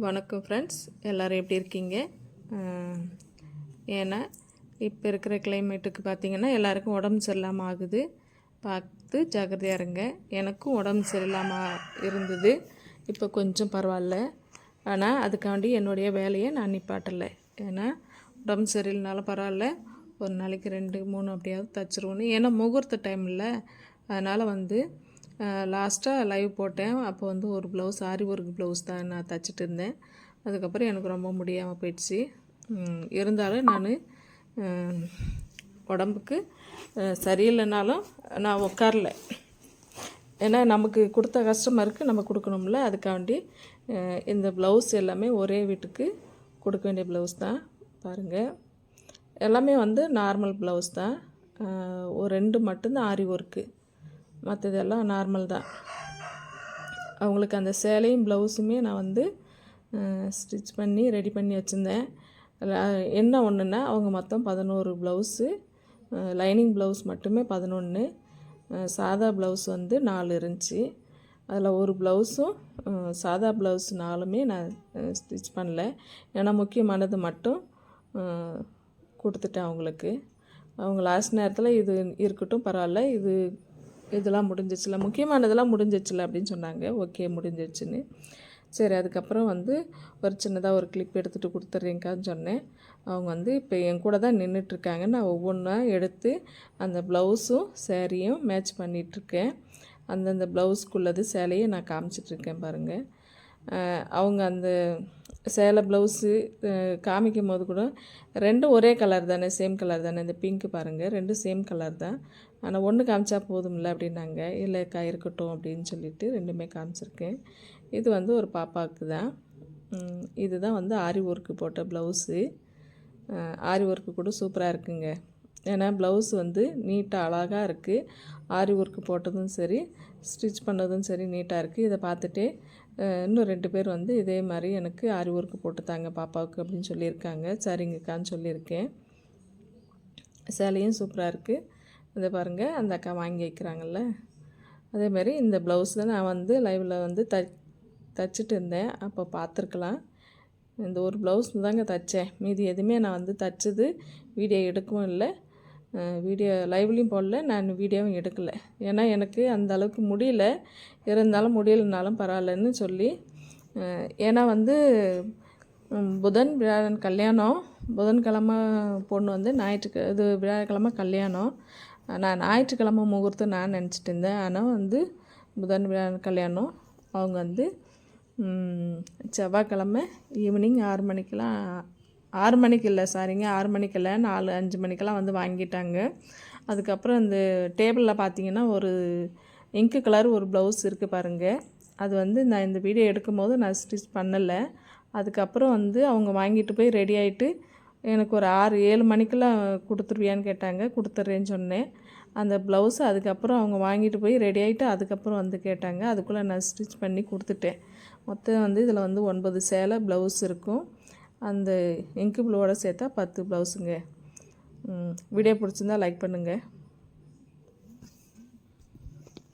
வணக்கம் ஃப்ரெண்ட்ஸ் எல்லோரும் எப்படி இருக்கீங்க? ஏன்னா இப்போ இருக்கிற கிளைமேட்டுக்கு பார்த்தீங்கன்னா எல்லாருக்கும் உடம்பு சரியில்லாமல் ஆகுது. பார்த்து ஜாக்கிரதையாக இருங்க. எனக்கும் உடம்பு சரியில்லாமல் இருந்தது. இப்போ கொஞ்சம் பரவாயில்ல. ஆனால் அதுக்காண்டி என்னுடைய வேலையை நான் நிப்பாட்டலை. ஏன்னா உடம்பு சரியில்லைனாலும் பரவாயில்ல. ஒரு நாளைக்கு ரெண்டு மூணு அப்படியாவது தச்சிருவோன்னு. ஏன்னா முகூர்த்த டைம் இல்லை. அதனால் வந்து லாஸ்ட்டாக லைவ் போட்டேன். அப்போ வந்து ஒரு ப்ளவுஸ் ஆரி ஒர்க் ப்ளவுஸ் தான் நான் தைச்சிட்டு இருந்தேன். அதுக்கப்புறம் எனக்கு ரொம்ப முடியாமல் போயிடுச்சு. இருந்தாலும் நான் உடம்புக்கு சரியில்லைனாலும் நான் உட்காரல ஏன்னா நமக்கு கொடுத்த கஸ்டமருக்கு நம்ம கொடுக்கணும்ல அதுக்காண்டி இந்த ப்ளவுஸ் எல்லாமே ஒரே வீட்டுக்கு கொடுக்க வேண்டிய ப்ளவுஸ் தான். பாருங்கள் எல்லாமே வந்து நார்மல் ப்ளவுஸ் தான். ஒரு ரெண்டு மட்டும்தான் ஆரி ஒர்க்கு மற்றதெல்லாம் நார்மல் தான். அவங்களுக்கு அந்த சேலையும் ப்ளவுஸுமே நான் வந்து ஸ்டிச் பண்ணி ரெடி பண்ணி வச்சுருந்தேன். என்ன ஒன்றுன்னா அவங்க மொத்தம் பதினோரு ப்ளவுஸு லைனிங் ப்ளவுஸ் மட்டுமே பதினொன்று சாதா ப்ளவுஸ் வந்து நாலு இருந்துச்சு. அதில் ஒரு ப்ளவுஸும் சாதா ப்ளவுஸ் நாலுமே நான் ஸ்டிச் பண்ணல. ஏன்னா முக்கியமானது மட்டும் கொடுத்துட்டேன் அவங்களுக்கு. அவங்க லாஸ்ட் நேரத்தில் இது இருக்கட்டும் பரவாயில்ல. இது இதெல்லாம் முடிஞ்சிச்சுல முக்கியமானதெல்லாம் முடிஞ்சிச்சுல அப்படின்னு சொன்னாங்க. ஓகே முடிஞ்சிச்சுன்னு. சரி அதுக்கப்புறம் வந்து ஒரு சின்னதாக ஒரு கிளிப் எடுத்துகிட்டு கொடுத்துட்றீங்கக்கான்னு சொன்னேன். அவங்க வந்து இப்போ என் கூட தான் நின்றுட்டுருக்காங்க நான் ஒவ்வொன்றா எடுத்து அந்த ப்ளவுஸும் சேரீயும் மேட்ச் பண்ணிகிட்ருக்கேன் அந்தந்த ப்ளவுஸ்க்குள்ளது சேலையை நான் காமிச்சிட்ருக்கேன் பாருங்கள் அவங்க அந்த சேலை ப்ளவுஸு காமிக்கும் போது கூட ரெண்டும் ஒரே கலர் தானே சேம் கலர் தானே இந்த பிங்க்கு பாருங்கள் ரெண்டும் சேம் கலர் தான். ஆனால் ஒன்று காமிச்சா போதும்ல அப்படின்னாங்க. இல்லைக்கா இருக்கட்டும் அப்படின்னு சொல்லிட்டு ரெண்டுமே காமிச்சிருக்கேன். இது வந்து ஒரு பாப்பாவுக்கு தான். இதுதான் வந்து ஆரி ஒர்க்கு போட்ட ப்ளவுஸு ஆரி ஒர்க்கு கூட சூப்பராக இருக்குங்க. ஏன்னா ப்ளவுஸ் வந்து நீட்டாக அழகாக இருக்குது ஆரி ஒர்க்கு போட்டதும் சரி ஸ்டிச் பண்ணதும் சரி நீட்டாக இருக்குது இதை பார்த்துட்டே இன்னும் ரெண்டு பேர் வந்து இதே மாதிரி எனக்கு ஆரி ஒர்க்கு போட்டு தாங்க பாப்பாவுக்கு அப்படின்னு சொல்லியிருக்காங்க. சரிங்கக்கான்னு சொல்லியிருக்கேன். சேலையும் சூப்பராக இருக்குது இதை பாருங்கள் அந்த அக்கா வாங்கி வைக்கிறாங்கல்ல. அதேமாதிரி இந்த ப்ளவுஸ் தான் நான் வந்து லைவில் வந்து த தச்சுட்டு இருந்தேன். அப்போ பார்த்துருக்கலாம். இந்த ஒரு ப்ளவுஸ் தாங்க தைச்சேன். மீதி எதுவுமே நான் வந்து தைச்சது வீடியோ எடுக்கவும் இல்லை. வீடியோ லைவ்லேயும் போடல நான் வீடியோவும் எடுக்கலை. ஏன்னா எனக்கு அந்த அளவுக்கு முடியல. இருந்தாலும் முடியலனாலும் பரவாயில்லன்னு சொல்லி ஏன்னா வந்து புதன் வியாழன் கல்யாணம். புதன்கிழமை பொண்ணு வந்து ஞாயிற்றுக்கு இது வியாழக்கிழமை கல்யாணம். நான் ஞாயிற்றுக்கிழமை முகூர்த்தம் நான் நினச்சிட்டு இருந்தேன். ஆனால் வந்து புதன் வியாழன் கல்யாணம். அவங்க வந்து செவ்வாய்க்கிழமை ஈவினிங் ஆறு மணிக்கெலாம் ஆறு மணிக்கு இல்லை சாரிங்க ஆறு மணிக்கு இல்லை நாலு அஞ்சு மணிக்கெல்லாம் வந்து வாங்கிட்டாங்க. அதுக்கப்புறம் இந்த டேபிளில் பார்த்தீங்கன்னா ஒரு இங்கு கலர் ஒரு ப்ளவுஸ் இருக்குது பாருங்கள் அது வந்து நான் இந்த வீடியோ எடுக்கும்போது நான் ஸ்டிச் பண்ணலை. அதுக்கப்புறம் வந்து அவங்க வாங்கிட்டு போய் ரெடி ஆகிட்டு எனக்கு ஒரு ஆறு ஏழு மணிக்கெல்லாம் கொடுத்துருவியான்னு கேட்டாங்க. கொடுத்துட்றேன்னு சொன்னேன். அந்த ப்ளவுஸ் அதுக்கப்புறம் அவங்க வாங்கிட்டு போய் ரெடி ஆகிட்டு அதுக்கப்புறம் வந்து கேட்டாங்க. அதுக்குள்ளே நான் ஸ்டிச் பண்ணி கொடுத்துட்டேன். மொத்தம் வந்து இதில் வந்து ஒன்பது சேலை ப்ளவுஸ் இருக்கும். அந்த இங்கு ப்ளூவோட சேர்த்தா பத்து ப்ளவுஸுங்க வீடியோ பிடிச்சிருந்தா லைக் பண்ணுங்கள்